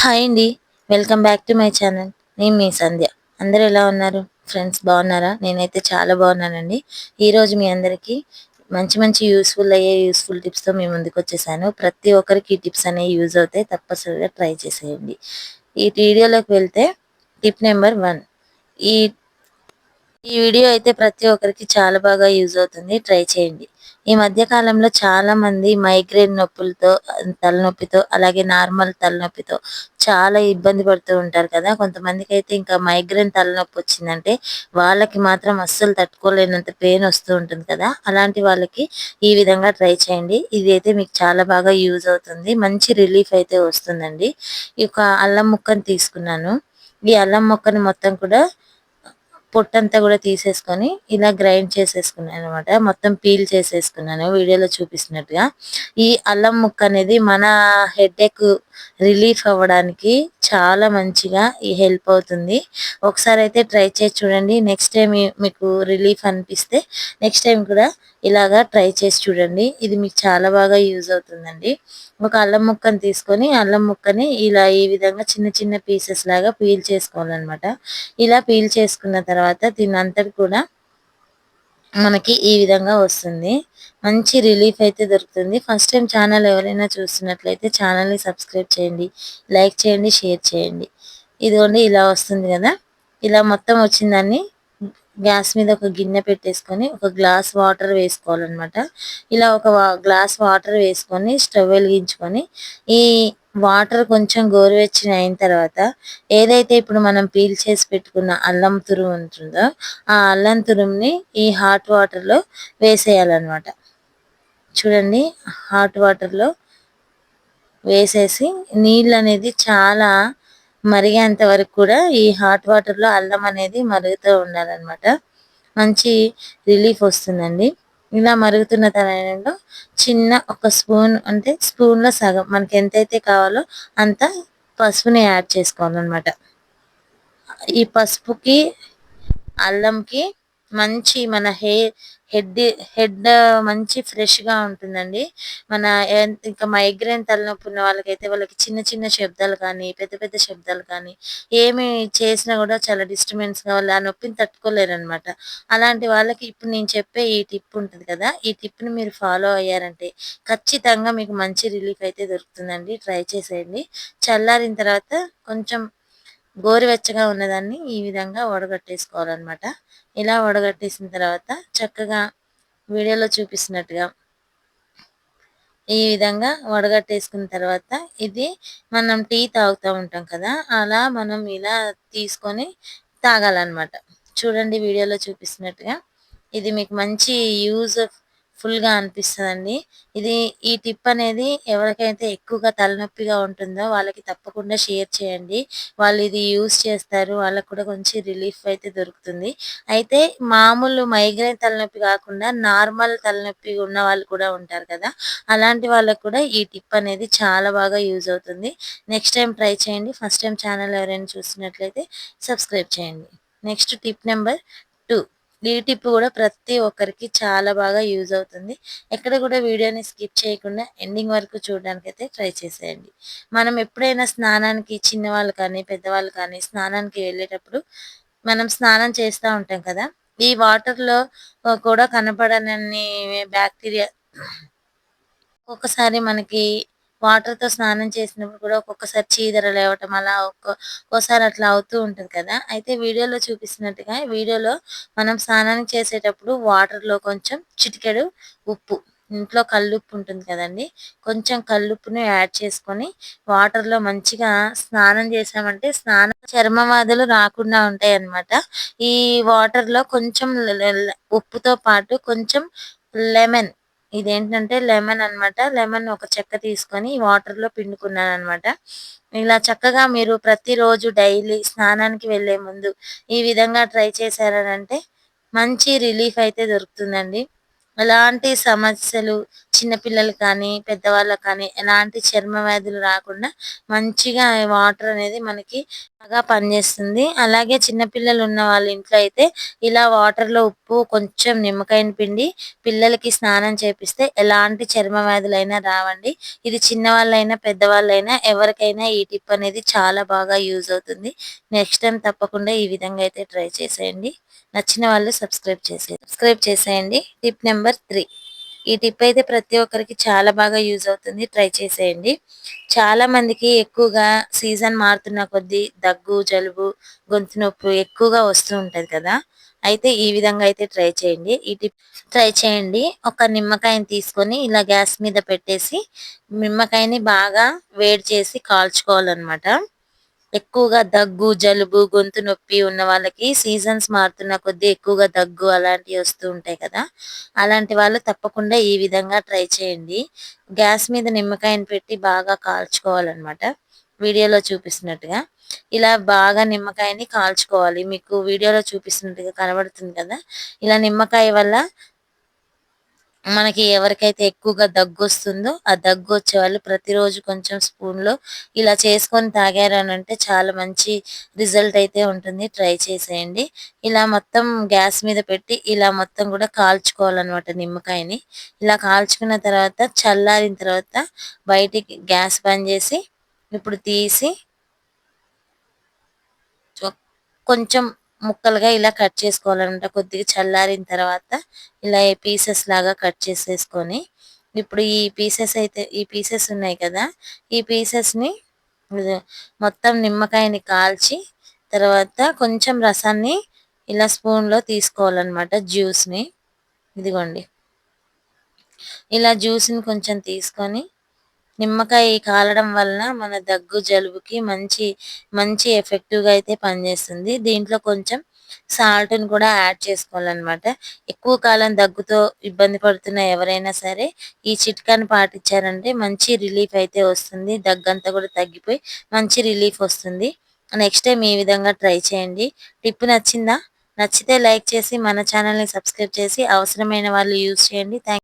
Hi అండి. Welcome back to my channel. నేను మీ సంధ్య. అందరు ఎలా ఉన్నారు? ఫ్రెండ్స్ బాగున్నారా? నేనైతే చాలా బాగున్నానండి. ఈరోజు మీ అందరికీ మంచి మంచి యూస్ఫుల్ అయ్యే యూస్ఫుల్ టిప్స్తో మీ ముందుకు వచ్చేసాను. ప్రతి ఒక్కరికి ఈ టిప్స్ అనేవి యూజ్ అవుతాయి. తప్పనిసరిగా ట్రై చేసేయండి. ఈ వీడియోలోకి వెళ్తే టిప్ నెంబర్ వన్. ఈ ఈ వీడియో అయితే ప్రతి ఒక్కరికి చాలా బాగా యూజ్ అవుతుంది. ట్రై చేయండి. ఈ మధ్య కాలంలో చాలా మంది మైగ్రేన్ నొప్పులతో తలనొప్పితో అలాగే నార్మల్ తలనొప్పితో చాలా ఇబ్బంది పడుతూ ఉంటారు కదా. కొంతమందికి అయితే ఇంకా మైగ్రేన్ తలనొప్పి వచ్చిందంటే వాళ్ళకి మాత్రం అస్సలు తట్టుకోలేనంత పెయిన్ వస్తూ ఉంటుంది కదా. అలాంటి వాళ్ళకి ఈ విధంగా ట్రై చేయండి. ఇది అయితే మీకు చాలా బాగా యూజ్ అవుతుంది. మంచి రిలీఫ్ అయితే వస్తుందండి. ఈ యొక్క అల్లం ముక్కను తీసుకున్నాను. ఈ అల్లం ముక్కని మొత్తం కూడా పొట్టంతా కూడా తీసేసుకొని ఇలా గ్రైండ్ చేసేసుకున్నాను అనమాట. మొత్తం పీల్ చేసేసుకున్నాను. వీడియోలో చూపిస్తున్నట్టుగా. ఈ అల్లం ముక్క అనేది మన హెడ్ రిలీఫ్ అవ్వడానికి చాలా మంచిగా ఈ హెల్ప్ అవుతుంది. ఒకసారి అయితే ట్రై చేసి చూడండి. నెక్స్ట్ టైం మీకు రిలీఫ్ అనిపిస్తే నెక్స్ట్ టైం కూడా ఇలాగా ట్రై చేసి చూడండి. ఇది మీకు చాలా బాగా యూజ్ అవుతుందండి. ఒక అల్లం ముక్కని తీసుకొని అల్లం ముక్కని ఇలా ఈ విధంగా చిన్న చిన్న పీసెస్ లాగా పీల్ చేసుకోవాలన్నమాట. ఇలా పీల్ చేసుకున్న తర్వాత దీని అంతటి కూడా మనకి ఈ విధంగా వస్తుంది. మంచి రిలీఫ్ అయితే దొరుకుతుంది. ఫస్ట్ టైం ఛానల్ ఎవరైనా చూస్తున్నట్లయితే ఛానల్ని సబ్స్క్రైబ్ చేయండి. లైక్ చేయండి షేర్ చేయండి. ఇదిగోండి ఇలా వస్తుంది కదా. ఇలా మొత్తం వచ్చిందాన్ని గ్యాస్ మీద ఒక గిన్నె పెట్టేసుకొని ఒక గ్లాస్ వాటర్ వేసుకోవాలన్నమాట. ఇలా ఒక గ్లాస్ వాటర్ వేసుకొని స్టవ్ వెలిగించుకొని ఈ వాటర్ కొంచెం గోరువెచ్చని అయిన తర్వాత ఏదైతే ఇప్పుడు మనం పీల్ చేసి పెట్టుకున్న అల్లం తురుము ఉంటుందో ఆ అల్లం తురుముని ఈ హాట్ వాటర్లో వేసేయాలన్నమాట. చూడండి హాట్ వాటర్లో వేసేసి నీళ్ళు అనేది చాలా మరిగేంత వరకు కూడా ఈ హాట్ వాటర్లో అల్లం అనేది మరుగుతూ ఉండాలన్నమాట. మంచి రిలీఫ్ వస్తుందండి. ఇలా మరుగుతున్న తరంలో చిన్న ఒక స్పూన్ అంటే స్పూన్లో సగం మనకి ఎంతైతే కావాలో అంత పసుపుని యాడ్ చేసుకోవాలన్నమాట. ఈ పసుపుకి అల్లంకి మంచి మన హెయిర్ హెడ్ హెడ్ మంచి ఫ్రెష్గా ఉంటుందండి. మన ఇంకా మైగ్రేన్ తలనొప్పి ఉన్న వాళ్ళకైతే వాళ్ళకి చిన్న చిన్న శబ్దాలు కానీ పెద్ద పెద్ద శబ్దాలు కానీ ఏమి చేసినా కూడా చాలా డిస్టర్బెన్స్గా వాళ్ళు ఆ నొప్పిని తట్టుకోలేరు అనమాట అలాంటి వాళ్ళకి ఇప్పుడు నేను చెప్పే ఈ టిప్ ఉంటుంది కదా ఈ టిప్ని మీరు ఫాలో అయ్యారంటే ఖచ్చితంగా మీకు మంచి రిలీఫ్ అయితే దొరుకుతుందండి. ట్రై చేసేయండి. చల్లారిన తర్వాత కొంచెం గోరువెచ్చగా ఉన్నదాన్ని ఈ విధంగా వడగట్టేసుకోవాలన్నమాట. ఇలా వడగట్టేసిన తర్వాత చక్కగా వీడియోలో చూపిస్తున్నట్టుగా ఈ విధంగా వడగట్టేసుకున్న తర్వాత ఇది మనం టీ తాగుతూ ఉంటాం కదా అలా మనం ఇలా తీసుకొని తాగాలన్నమాట. చూడండి వీడియోలో చూపిస్తున్నట్టుగా. ఇది మీకు మంచి యూజ్ ఫుల్గా అనిపిస్తుందండి. ఇది ఈ టిప్ అనేది ఎవరికైతే ఎక్కువగా తలనొప్పిగా ఉంటుందో వాళ్ళకి తప్పకుండా షేర్ చేయండి. వాళ్ళు ఇది యూజ్ చేస్తారు. వాళ్ళకు కూడా కొంచెం రిలీఫ్ అయితే దొరుకుతుంది. అయితే మామూలు మైగ్రేన్ తలనొప్పి కాకుండా నార్మల్ తలనొప్పి ఉన్న వాళ్ళు కూడా ఉంటారు కదా! అలాంటి వాళ్ళకు కూడా ఈ టిప్ అనేది చాలా బాగా యూజ్ అవుతుంది. నెక్స్ట్ టైం ట్రై చేయండి. ఫస్ట్ టైం ఛానల్ ఎవరైనా చూసినట్లయితే సబ్స్క్రైబ్ చేయండి. Next tip number two. ఈ టిప్ కూడా ప్రతి ఒక్కరికి చాలా బాగా యూజ్ అవుతుంది. ఎక్కడ కూడా వీడియోని స్కిప్ చేయకుండా ఎండింగ్ వరకు చూడడానికి అయితే ట్రై చేసేయండి. మనం ఎప్పుడైనా స్నానానికి చిన్నవాళ్ళు కానీ పెద్దవాళ్ళు కానీ స్నానానికి వెళ్ళేటప్పుడు మనం స్నానం చేస్తూ ఉంటాం కదా ఈ వాటర్లో కూడా కనపడనన్ని బ్యాక్టీరియా ఒక్కొక్కసారి మనకి వాటర్తో స్నానం చేసినప్పుడు కూడా ఒక్కొక్కసారి చీదర లేవటం అలా ఒక్కోసారి అట్లా అవుతూ ఉంటుంది కదా. అయితే వీడియోలో చూపిస్తున్నట్టుగా వీడియోలో మనం స్నానం చేసేటప్పుడు వాటర్లో కొంచెం చిటికెడు ఉప్పు ఇంట్లో కల్లుప్పు ఉంటుంది కదండి. కొంచెం కల్లుప్పును యాడ్ చేసుకొని వాటర్లో మంచిగా స్నానం చేసామంటే స్నానం చర్మవాదులు రాకుండా ఉంటాయి అన్నమాట ఈ వాటర్లో కొంచెం ఉప్పుతో పాటు కొంచెం లెమన్ ఇదేంటంటే లెమన్ అనమాట లెమన్ ఒక చెక్క తీసుకొని వాటర్లో పిండుకున్నాను అనమాట ఇలా చక్కగా మీరు ప్రతిరోజు డైలీ స్నానానికి వెళ్ళే ముందు ఈ విధంగా ట్రై చేశారనంటే మంచి రిలీఫ్ అయితే దొరుకుతుందండి. ఎలాంటి సమస్యలు చిన్నపిల్లలు కానీ పెద్దవాళ్ళకి కానీ ఎలాంటి చర్మ వ్యాధులు రాకుండా మంచిగా వాటర్ అనేది మనకి బాగా పనిచేస్తుంది. అలాగే చిన్నపిల్లలు ఉన్న వాళ్ళ ఇంట్లో అయితే ఇలా వాటర్లో ఉప్పు కొంచెం నిమ్మకాయని పిండి పిల్లలకి స్నానం చేపిస్తే ఎలాంటి చర్మ వ్యాధులైనా రావండి. ఇది చిన్నవాళ్ళైనా పెద్దవాళ్ళైనా ఎవరికైనా ఈ టిప్ అనేది చాలా బాగా యూజ్ అవుతుంది. నెక్స్ట్ టైం తప్పకుండా ఈ విధంగా అయితే ట్రై చేసేయండి. నచ్చిన వాళ్ళు సబ్స్క్రైబ్ చేసేయండి. సబ్స్క్రైబ్ చేసేయండి. Tip number three. ఈ టిప్ అయితే ప్రతి ఒక్కరికి చాలా బాగా యూజ్ అవుతుంది. ట్రై చేసేయండి. చాలా మందికి ఎక్కువగా సీజన్ మారుతున్న కొద్దీ దగ్గు జలుబు గొంతు నొప్పి ఎక్కువగా వస్తూ ఉంటది కదా. అయితే ఈ విధంగా అయితే ట్రై చేయండి. ఈ టిప్ ట్రై చేయండి. ఒక నిమ్మకాయని తీసుకొని ఇలా గ్యాస్ మీద పెట్టేసి నిమ్మకాయని బాగా వేడి చేసి కాల్చుకోవాలన్నమాట. ఎక్కువగా దగ్గు జలుబు గొంతు నొప్పి ఉన్న వాళ్ళకి సీజన్స్ మారుతున్న కొద్దీ ఎక్కువగా దగ్గు అలాంటివి వస్తూ ఉంటాయి కదా. అలాంటి వాళ్ళు తప్పకుండా ఈ విధంగా ట్రై చేయండి. గ్యాస్ మీద నిమ్మకాయని పెట్టి బాగా కాల్చుకోవాలన్నమాట. వీడియోలో చూపిస్తున్నట్టుగా. ఇలా బాగా నిమ్మకాయని కాల్చుకోవాలి. మీకు వీడియోలో చూపిస్తున్నట్టుగా కనబడుతుంది కదా. ఇలా నిమ్మకాయ వల్ల మనకి ఎవరికైతే ఎక్కువగా దగ్గు వస్తుందో ఆ దగ్గు వచ్చే వాళ్ళు ప్రతిరోజు కొంచెం స్పూన్లో ఇలా చేసుకొని తాగారనంటే అంటే చాలా మంచి రిజల్ట్ అయితే ఉంటుంది. ట్రై చేసేయండి. ఇలా మొత్తం గ్యాస్ మీద పెట్టి ఇలా మొత్తం కూడా కాల్చుకోవాలన్నమాట నిమ్మకాయని. ఇలా కాల్చుకున్న తర్వాత చల్లారిన తర్వాత బయటికి గ్యాస్ బంద్ చేసి ఇప్పుడు తీసి కొంచెం ముక్కలుగా ఇలా కట్ చేసుకోవాలన్నమాట కొద్దిగా చల్లారిన తర్వాత ఇలా పీసెస్ లాగా కట్ చేసేసుకొని ఇప్పుడు ఈ పీసెస్ అయితే ఈ పీసెస్ ఉన్నాయి కదా ఈ పీసెస్ని మొత్తం నిమ్మకాయని కాల్చి తర్వాత కొంచెం రసాన్ని ఇలా స్పూన్లో తీసుకోవాలన్నమాట జ్యూస్ని. ఇదిగోండి. ఇలా జ్యూస్ని కొంచెం తీసుకొని నిమ్మకాయ కాలడం వలన మన దగ్గు జలుబుకి మంచి మంచి ఎఫెక్టివ్గా అయితే పనిచేస్తుంది. దీంట్లో కొంచెం సాల్ట్ని కూడా యాడ్ చేసుకోవాలన్నమాట. ఎక్కువ కాలం దగ్గుతో ఇబ్బంది పడుతున్న ఎవరైనా సరే ఈ చిట్కాని పాటించారంటే మంచి రిలీఫ్ అయితే వస్తుంది. దగ్గంతా కూడా తగ్గిపోయి మంచి రిలీఫ్ వస్తుంది. నెక్స్ట్ టైం ఈ విధంగా ట్రై చేయండి. టిప్ నచ్చిందా? నచ్చితే లైక్ చేసి మన ఛానల్ని సబ్స్క్రైబ్ చేసి అవసరమైన వాళ్ళు యూజ్ చేయండి. థ్యాంక్